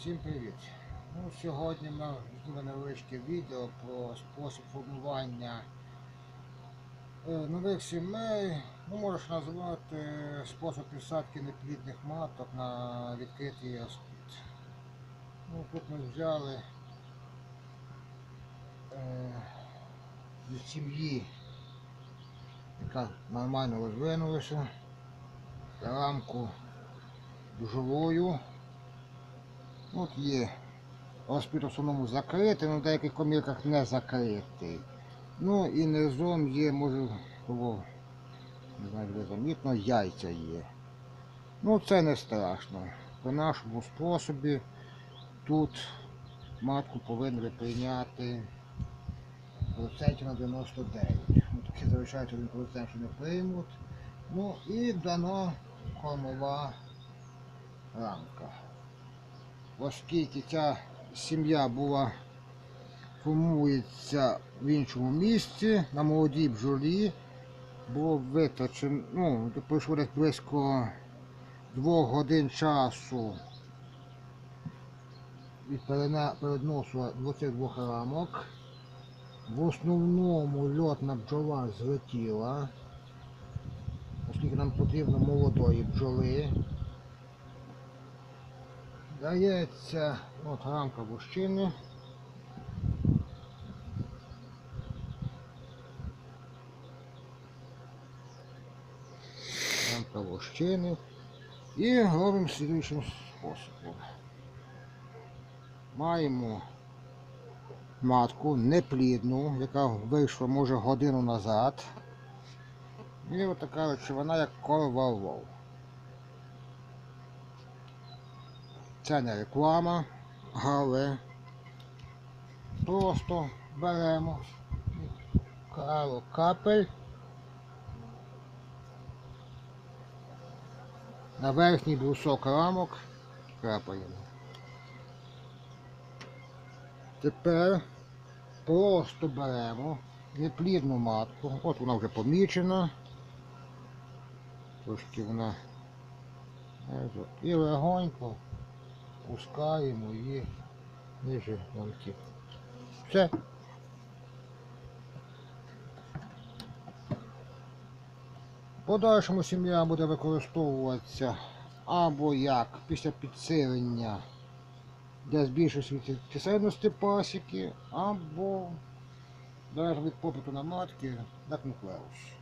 Всім привіт! Ну, сьогодні в нас невеличке відео про спосіб формування е, нових сімей. Ну, можеш назвати спосіб підсадки неплідних маток на відкритий розплід. Ну, тут ми взяли е, сім'ї, яка нормально розвинулася, рамку дужовою. От є розпід в основному закритий, але в деяких комірках не закритий. Ну і низом є, може, було, не знаю, замітно, яйця є. Ну це не страшно. По нашому способі тут матку повинні прийняти процентів на 99. Ну, такі залишають 1%, що не приймуть. Ну і дано кормова рамка. Оскільки ця сім'я була формується в іншому місці, на молодій бджолі, було витрачено, ну, пройшло десь близько двох годин часу від переносу цих двох рамок. В основному льотна бджола злетіла, оскільки нам потрібно молодої бджоли. Дається от рамка вощини. Рамка вощини. І робимо слідуючим способом. Маємо матку неплідну, яка вийшла може годину назад. І от така речовина, як корвалол. Це не реклама, але просто беремо пару капель. На верхній брусок рамок крапаємо. Тепер просто беремо неплідну матку, от вона вже помічена, трошки вона і легонько пускаємо її ниже рамки. Все. Подальшому сім'я буде використовуватися або як після підсилення для збільшення чисельності пасіки, або залежно від попиту на матки, як нуклеус.